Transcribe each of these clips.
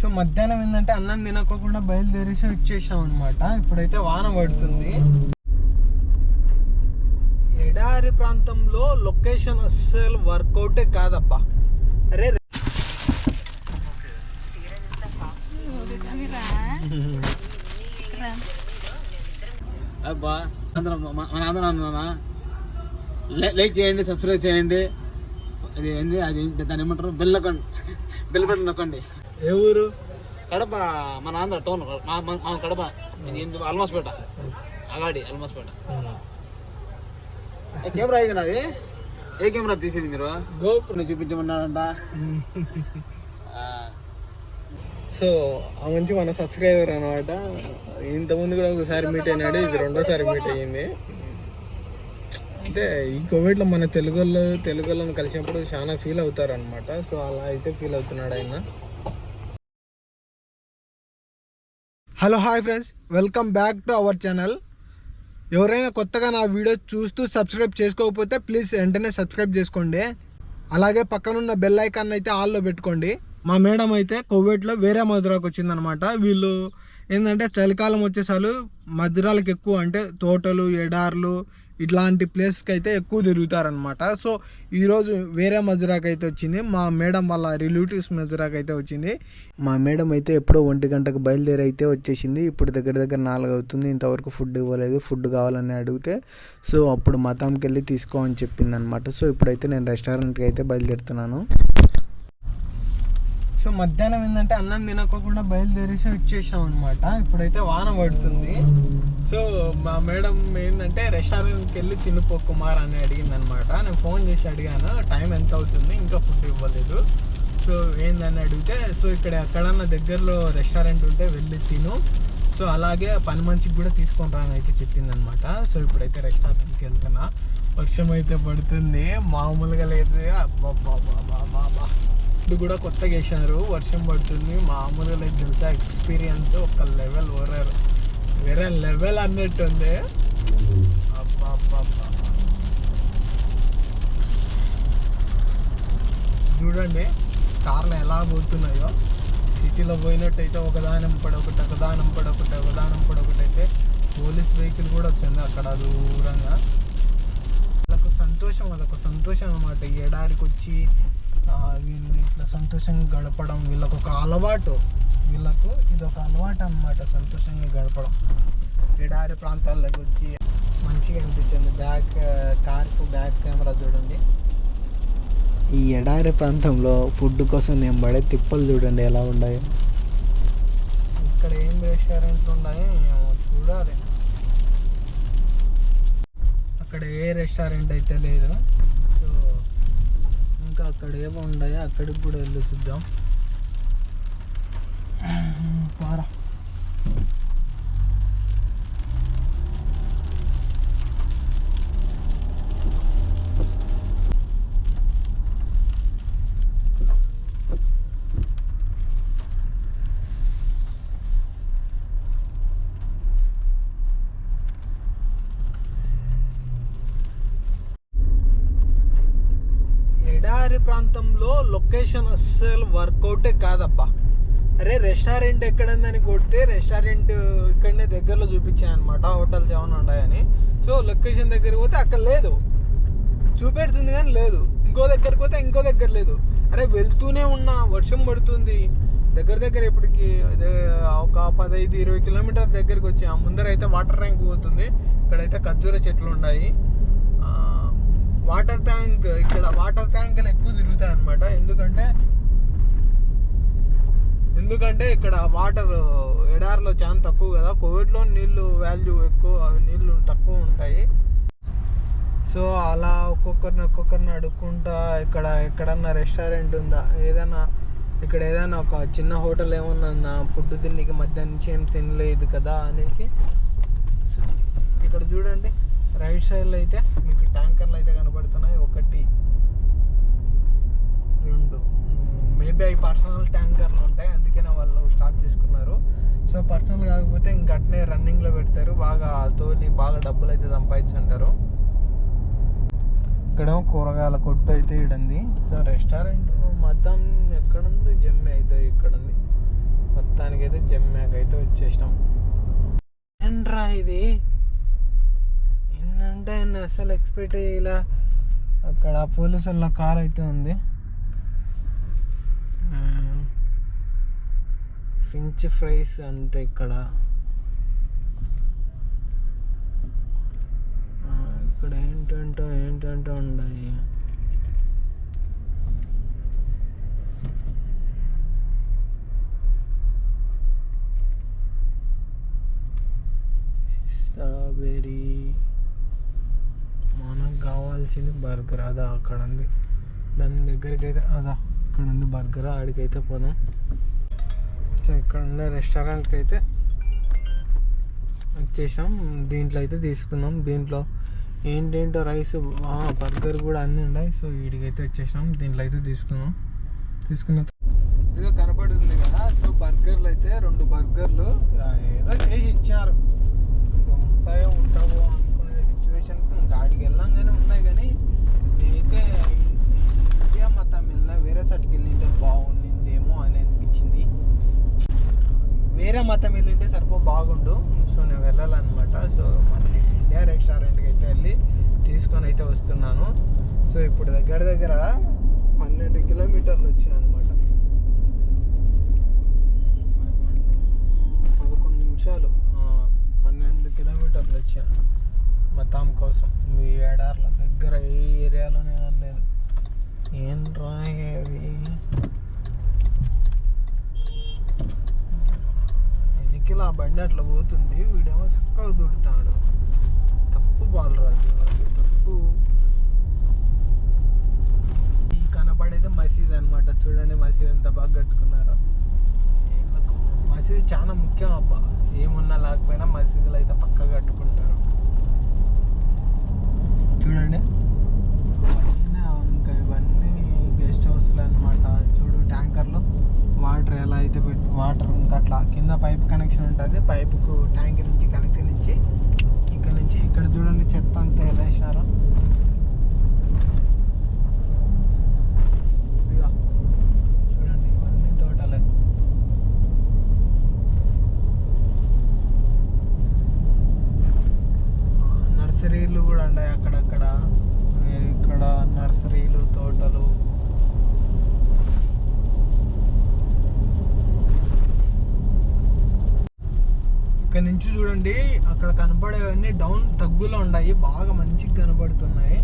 So మధ్యాహ్నం ఏంటంటే అన్నం తినకోకుండా బయలుదేరేసి వచ్చేసాం అనమాట ఇప్పుడైతే వాన పడుతుంది. ఎడారి ప్రాంతంలో లొకేషన్ అస్సలు వర్కౌటే కాదబ్బా. అరే అబ్బా అందరం మన అందరం అన్నా లైక్ చేయండి సబ్స్క్రైబ్ చేయండి. అది ఏంది అది దాన్ని ఏమంటారు? బెల్ నొక్కండి. బెల్ బటన్ నొక్కండి. ఏ ఊరు? కడప మన ఆంధ్ర టౌన్. మా మా- మా కడప. అల్మాస్పేట. అగాడి అల్మాస్పేట. కెమెరా ఇది నాది ఏ కెమెరా తీసేది మీరు? గోపురం నేను చూపించమన్నాడంట ఆ, సో ఆ మంచి మన సబ్స్క్రైబర్ అనమాట ఇంతకుముందు కూడా ఒకసారి మీట్ అయినాడు ఇది రెండోసారి మీట్ అయ్యింది. అంటే ఈ కోవిడ్లో మన తెలుగు వాళ్ళు తెలుగు వాళ్ళని కలిసినప్పుడు చాలా ఫీల్ అవుతారు అనమాట సో అలా అయితే ఫీల్ అవుతున్నాడు ఆయన. Hello hi friends welcome back to our channel. ఎవరైనా కొత్తగా నా వీడియో చూస్తూ సబ్స్క్రైబ్ చేసుకోకపోతే ప్లీజ్ వెంటనే సబ్స్క్రైబ్ చేసుకోండి. అలాగే పక్కనున్న బెల్ ఐకాన్ అయితే ఆల్లో పెట్టుకోండి. మా మేడం అయితే కోవిడ్లో వేరే మధురాకు వచ్చిందనమాట. వీళ్ళు ఏంటంటే చలికాలం వచ్చేసాలు మధురాలకు ఎక్కువ అంటే తోటలు ఎడార్లు ఇట్లాంటి ప్లేస్కి అయితే ఎక్కువ తిరుగుతారనమాట సో ఈరోజు వేరే మధురాకి అయితే వచ్చింది. మా మేడం వాళ్ళ రిలేటివ్స్ మధురాకి అయితే వచ్చింది. మా మేడం అయితే ఎప్పుడో ఒంటి గంటకు బయలుదేరి అయితే వచ్చేసింది. ఇప్పుడు దగ్గర దగ్గర నాలుగు అవుతుంది ఇంతవరకు ఫుడ్ ఇవ్వలేదు. ఫుడ్ కావాలని అడిగితే సో అప్పుడు మతంకి వెళ్ళి తీసుకో అని చెప్పింది అనమాట సో ఇప్పుడైతే నేను రెస్టారెంట్కి అయితే బయలుదేరుతున్నాను. సో మధ్యాహ్నం ఏంటంటే అన్నం తినకోకుండా బయలుదేరేసి వచ్చేసాం అనమాట ఇప్పుడైతే వాన పడుతుంది. సో మా మేడం ఏంటంటే రెస్టారెంట్కి వెళ్ళి తినిపో కుమార్ అని అడిగింది అనమాట నేను ఫోన్ చేసి అడిగాను టైం ఎంత అవుతుంది? ఇంకా ఫుడ్ ఇవ్వలేదు. సో ఏందని అడిగితే సో ఇక్కడ ఎక్కడన్నా దగ్గరలో రెస్టారెంట్ ఉంటే వెళ్ళి తిను. సో అలాగే పని మనిషికి కూడా తీసుకొని రాని అయితే చెప్పింది అనమాట సో ఇప్పుడైతే రెస్టారెంట్కి వెళ్తున్నా. వర్షం అయితే పడుతుంది. మామూలుగా లేదు. అబ్బా కూడా కొత్తగా వేసినారు వర్షం పడుతుంది. మామూలుగా లేదు. తెలుసా? ఎక్స్పీరియన్స్ ఒక లెవెల్ ఓరారు వేరే లెవెల్ అన్నట్టు ఉంది అబ్బా చూడండి కార్లు ఎలా పోతున్నాయో. సిటీలో పోయినట్టయితే ఒకదానం పడొకటి ఒకదానం పడొకటి ఒకదానం పడొకటి అయితే పోలీస్ వెహికల్ కూడా వచ్చింది అక్కడ దూరంగా. వాళ్ళకు సంతోషం వాళ్ళకు సంతోషం అనమాట ఈ ఎడారికి వచ్చి వీళ్ళు ఇట్లా సంతోషంగా గడపడం వీళ్ళకు ఒక అలవాటు. వీళ్ళకు ఇది ఒక అలవాటు అనమాట సంతోషంగా గడపడం. ఎడారి ప్రాంతాల్లోకి వచ్చి మంచిగా అనిపించింది. బ్యాక్ కార్కు బ్యాక్ కెమెరా చూడండి. ఈ ఎడారి ప్రాంతంలో ఫుడ్ కోసం నేను పడే తిప్పలు చూడండి ఎలా ఉన్నాయో. ఇక్కడ ఏం రెస్టారెంట్లు ఉన్నాయో ఏమో చూడాలి. అక్కడ ఏ రెస్టారెంట్ అయితే లేదు. సో ఇంకా అక్కడ ఏమో ఉన్నాయో అక్కడికి కూడా వెళ్ళి చూద్దాం. పారా. ఎడారి ప్రాంతంలో లొకేషన్ అస్సలు వర్కౌటే కాదబ్బా. అరే రెస్టారెంట్ ఎక్కడందని కొడితే రెస్టారెంట్ ఇక్కడనే దగ్గరలో చూపించాను అనమాట హోటల్స్ ఏమైనా ఉన్నాయని. సో లొకేషన్ దగ్గరికి పోతే అక్కడ లేదు. చూపెడుతుంది కానీ లేదు. ఇంకో దగ్గరికి పోతే ఇంకో దగ్గర లేదు. అరే వెళ్తూనే ఉన్నా. వర్షం పడుతుంది. దగ్గర దగ్గర ఇప్పటికి అదే ఒక పదహైదు ఇరవై కిలోమీటర్ దగ్గరికి వచ్చి. ఆ ముందర అయితే వాటర్ ట్యాంక్ పోతుంది. ఇక్కడైతే ఖర్జూర చెట్లు ఉన్నాయి. వాటర్ ట్యాంక్ ఇక్కడ వాటర్ ట్యాంకులు ఎక్కువ తిరుగుతాయి అనమాట ఎందుకంటే ఎందుకంటే ఇక్కడ వాటర్ ఎడారిలో చాలా తక్కువ కదా. కోవిడ్లో నీళ్ళు వాల్యూ ఎక్కువ అవి నీళ్ళు తక్కువ ఉంటాయి. సో అలా ఒక్కొక్కరిని ఒక్కొక్కరిని అడుక్కుంటా ఇక్కడ ఎక్కడన్నా రెస్టారెంట్ ఉందా? ఏదైనా ఇక్కడ ఏదైనా ఒక చిన్న హోటల్ ఏమన్నా ఫుడ్ తిన్నికి మధ్యాహ్నం నుంచి ఏం తినలేదు కదా అనేసి. సో ఇక్కడ చూడండి రైట్ సైడ్లో అయితే మీకు ట్యాంకర్లు అయితే కనబడుతున్నాయి. ఒకటి రెండు మేబీ అవి పర్సనల్ ట్యాంకర్లు ఉంటాయి అందుకనే వాళ్ళు స్టాప్ చేసుకున్నారు. సో పర్సనల్ కాకపోతే ఇంక అట్నే రన్నింగ్లో పెడతారు. బాగా తోలి బాగా డబ్బులు అయితే సంపాదించుంటారు ఇక్కడ కూరగాయల కొట్టు అయితే ఇడంది సో రెస్టారెంట్ మొత్తం ఎక్కడుంది? జమ్మే అయితే ఇక్కడ ఉంది మొత్తానికైతే జమ్యాక్ అయితే వచ్చేసినాం. ఏంట్రా ఇది? ఏంటంటే అసలు ఎక్స్పెక్ట్ ఇలా అక్కడ పోలీసుల కార్ అయితే ఉంది. ఫించ్ ఫ్రైస్ అంటే ఇక్కడ ఇక్కడ ఏంటంటో ఏంటంటో ఉన్నాయి. స్ట్రాబెరీ మనకు కావాల్సింది బర్గర్. అదా అక్కడ ఉంది. దాని దగ్గరికి అయితే అదా. ఇక్కడ ఉంది బర్గర్ ఆడికైతే పోదాం. సో ఇక్కడ ఉండే రెస్టారెంట్కి అయితే వచ్చేసాం. దీంట్లో అయితే తీసుకున్నాం. దీంట్లో ఏంటేంటో రైస్ బర్గర్ కూడా అన్నీ ఉన్నాయి. సో వీడికైతే వచ్చేసాం. దీంట్లో అయితే తీసుకున్నాం తీసుకున్న ఇదిగో కనపడుతుంది కదా. సో బర్గర్లు అయితే రెండు బర్గర్లు ఏదో చేసి ఇచ్చారు ఉంటాయో ఉంటావో అనుకునే సిచ్యువేషన్ గాడికి వెళ్ళంగానే ఉన్నాయి కానీ నేనైతే చర్చ్కి వెళ్ళింటే బాగుండిందేమో అని అనిపించింది. వేరే మతం వెళ్ళింటే సరిపో బాగుండు. సో నేను వెళ్ళాలన్నమాట. సో మన ఇండియా రెస్టారెంట్కి అయితే వెళ్ళి తీసుకొని అయితే వస్తున్నాను. సో ఇప్పుడు దగ్గర దగ్గర పన్నెండు కిలోమీటర్లు వచ్చాయి అనమాట పదకొండు నిమిషాలు. పన్నెండు కిలోమీటర్లు వచ్చాను మతం కోసం. మీ ఏడార్ల దగ్గర ఏ ఏరియాలోనే లేదు ఏం రాయేది నిఖిల్ ఆ బండి అట్లా పోతుంది? వీడేమో చక్కగా దూడుతాడు తప్పు బాలరాజు అది. తప్పు. ఈ కనబడేది మసీద్ అన్నమాట. చూడండి మసీద్ ఎంత బాగా కట్టుకున్నారో. మసీద్ చాలా ముఖ్యం అబ్బా. ఏమున్నా లేకపోయినా మసీదులు అయితే పక్కా కట్టుకుంటారు. చూడండి. సోర్సులు అనమాట చూడు ట్యాంకర్లో వాటర్ ఎలా అయితే పెట్టి వాటర్ ఇంకా అట్లా కింద పైప్ కనెక్షన్ ఉంటుంది. పైపుకు ట్యాంక్ నుంచి కనెక్షన్ ఇచ్చి ఇక్కడ నుంచి ఇక్కడ చూడండి చెత్త అంతా ఎలా వేసినారో ఇదిగో, చూడండి ఇవన్నీ తోటలే నర్సరీలు కూడా ఉన్నాయి అక్కడక్కడ ఇక్కడ నర్సరీలు తోటలు ఇక్కడ నుంచి చూడండి అక్కడ కనపడేవన్నీ డౌన్ తగ్గులో ఉన్నాయి. బాగా మంచిగా కనపడుతున్నాయి.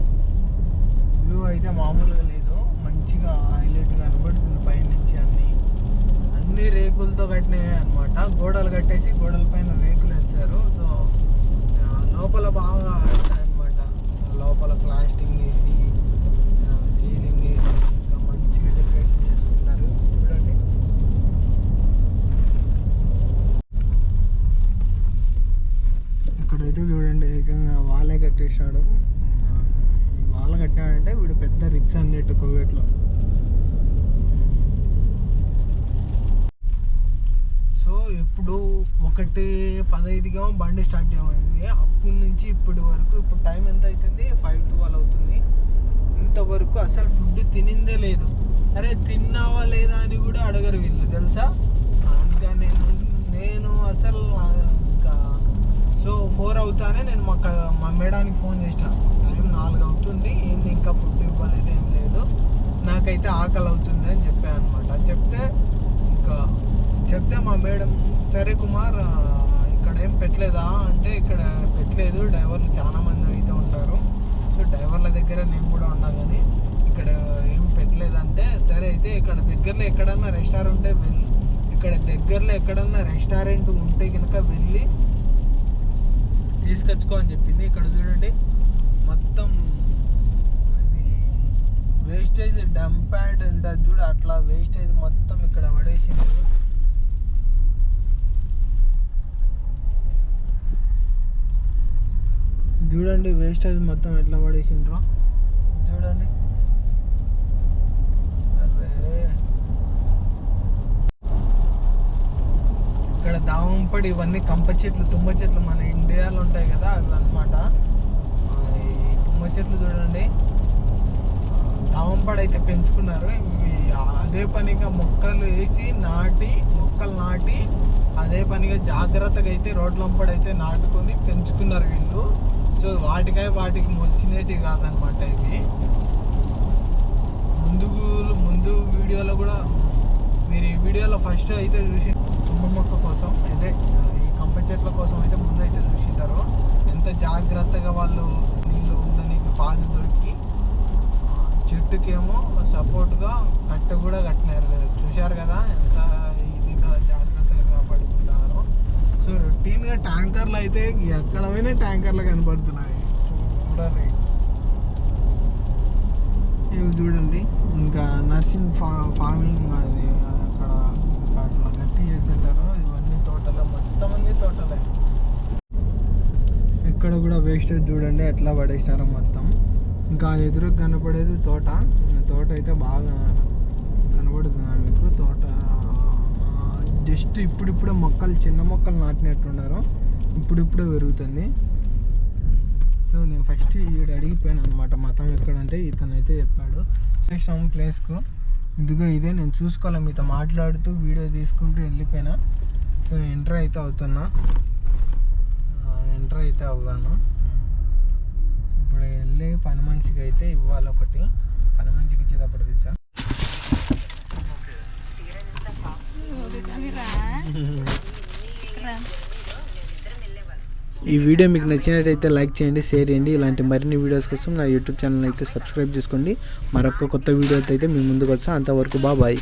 వ్యూ అయితే మామూలుగా లేదు. మంచిగా హైలైట్ కనపడుతుంది పైనుంచి అన్ని. అన్ని రేకులతో కట్టినవి అనమాట గోడలు కట్టేసి గోడల పైన రేకులు వేస్తారు సో ఆ, లోపల బాగా అనమాట లోపల ప్లాస్టింగ్ వేసి సీలింగ్ వేసి ఇంకా మంచిగా డెకరేషన్ చేసుకుంటారు చూడండి ఇక్కడైతే చూడండి ఏకంగా వాళ్ళే కట్టేసాడు ఆ, ఈ వాళ్ళ కట్టాడంటే వీడు పెద్ద రిచ్ అన్నట్టు సో ఇప్పుడు ఒకటి పదహైదుగా బండి స్టార్ట్ చేయమైంది అప్పటి నుంచి ఇప్పటి వరకు ఇప్పుడు టైం ఎంత అవుతుంది ఫైవ్ ట్వెల్వ్ అవుతుంది. ఇంతవరకు అసలు ఫుడ్ తినిందే లేదు. అరే తిన్నావా లేదా అని కూడా అడగరు వీళ్ళు తెలుసా? ఇంకా నేను నేను అసలు ఇంకా సో ఫోర్ అవుతానే నేను మా క- మా మేడానికి ఫోన్ చేసిన. నాలుగు అవుతుంది. ఏంది ఇంకా ఫుడ్ ఇవ్వలేదు ఏం లేదు. నాకైతే ఆకలి అవుతుంది అని చెప్పాను అనమాట చెప్తే ఇంకా చెప్తే మా మేడం సరే కుమార్ ఇక్కడ ఏం పెట్టలేదా అంటే ఇక్కడ పెట్టలేదు. డ్రైవర్లు చాలా మంది అయితే ఉంటారు. సో డ్రైవర్ల దగ్గర నేను కూడా ఉన్నా కానీ ఇక్కడ ఏం పెట్టలేదంటే సరే అయితే ఇక్కడ దగ్గరలో ఎక్కడన్నా రెస్టారెంట్ ఉంటే వెళ్ళి ఇక్కడ దగ్గరలో ఎక్కడన్నా రెస్టారెంట్ ఉంటే కనుక వెళ్ళి తీసుకొచ్చుకో అని చెప్పింది. ఇక్కడ చూడండి. మొత్తం వేస్టేజ్ డంప్ ప్యాడ్ ఉంటుంది చూడు అట్లా వేస్టేజ్ మొత్తం ఇక్కడ పడేసింది చూడండి వేస్టేజ్ మొత్తం ఎట్లా పడేసిండ్రో. చూడండి. అరే. ఇక్కడ దావంపడి ఇవన్నీ కంప చెట్లు తుమ్మ చెట్లు మన ఇండియాలో ఉంటాయి కదా అవి అనమాట చెట్లు చూడండి. దావంపడి అయితే పెంచుకున్నారు. అదే పనిగా మొక్కలు వేసి నాటి మొక్కలు నాటి అదే పనిగా జాగ్రత్తగా అయితే రోడ్లంపడి అయితే నాటుకొని పెంచుకున్నారు వీళ్ళు. సో వాటికై వాటికి మొచ్చినవి కాదనమాట ఇవి. ముందు ముందు వీడియోలో కూడా మీరు ఈ వీడియోలో ఫస్ట్ అయితే చూసి తుమ్మ మొక్క కోసం అయితే ఈ కంప చెట్ల కోసం అయితే ముందు అయితే చూసింటారు ఎంత జాగ్రత్తగా వాళ్ళు నీళ్ళు ఉందని పాలు దొరికి చెట్టుకేమో సపోర్ట్గా కట్ట కూడా కట్టినారు. చూశారు కదా ఎంత ఇదిగా జాగ్రత్తగా కాపాడుకుంటున్నారో సో రొటీన్గా ట్యాంకర్లు అయితే ఎక్కడ పోయినా ట్యాంకర్లు కనబడుతున్నాయి. చూడండి. ఇవి చూడండి. ఇంకా నర్సింగ్ ఫా ఫార్మింగ్ అది అక్కడ అట్లా గట్టి చేసేటారు ఇవన్నీ తోటలే. మొత్తం అన్ని తోటలే. ఇక్కడ కూడా వేస్టేజ్ చూడండి. ఎట్లా పడేసారు మొత్తం. ఇంకా ఎదురు కనపడేది తోట. తోట అయితే బాగా కనబడుతుంది మీకు తోట జస్ట్ ఇప్పుడిప్పుడే మొక్కలు చిన్న మొక్కలు నాటినట్టున్నారు. ఇప్పుడిప్పుడే పెరుగుతుంది. సో నేను ఫస్ట్ ఈడ అడిగిపోయాను అనమాట మతం ఎక్కడంటే ఇతనైతే చెప్పాడు. చేసాం ప్లేస్కు ఇదిగో ఇదే నేను చూసుకోవాలి మీతో మాట్లాడుతూ వీడియో తీసుకుంటూ వెళ్ళిపోయినా. సో ఎంటర్ అయితే అవుతున్నా. ఎంటర్ అయితే అవ్వాను. మనిషికి అయితే ఇవ్వాలి ఒకటి పని మనిషికి ఇచ్చేటప్పుడు తెచ్చా. ఈ వీడియో మీకు నచ్చినట్టయితే లైక్ చేయండి షేర్ చేయండి. ఇలాంటి మరిన్ని వీడియోస్ కోసం నా యూట్యూబ్ ఛానల్ అయితే సబ్స్క్రైబ్ చేసుకోండి. మరొక కొత్త వీడియోతో అయితే మీ ముందుకు వచ్చాం అంతవరకు బాబాయ్